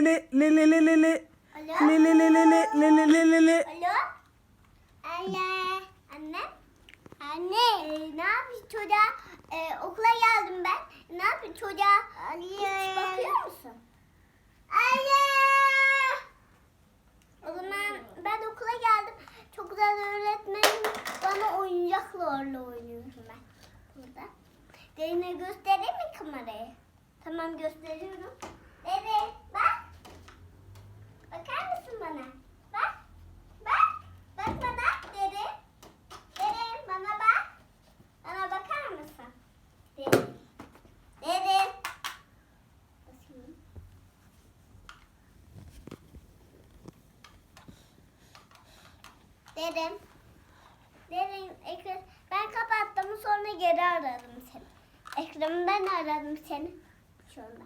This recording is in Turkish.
Le le le le le le. Alo. Le le le le le le le le le. Alo. Anne. Anne. Anne. Ee, ne yapıyorsun çocuğa? Ee, okula geldim ben. Ne yapıyorsun çocuğa? Hiç bakıyor musun? Anne. O zaman ben okula geldim. Çok güzel öğretmenim bana oyuncaklarla oynuyorum ben burada. Derine göstereyim mi kamerayı? Tamam gösteriyorum. Dedem. Dedem ekran. Ben kapattım sonra geri aradım seni. Ekranı ben aradım seni. Şu anda.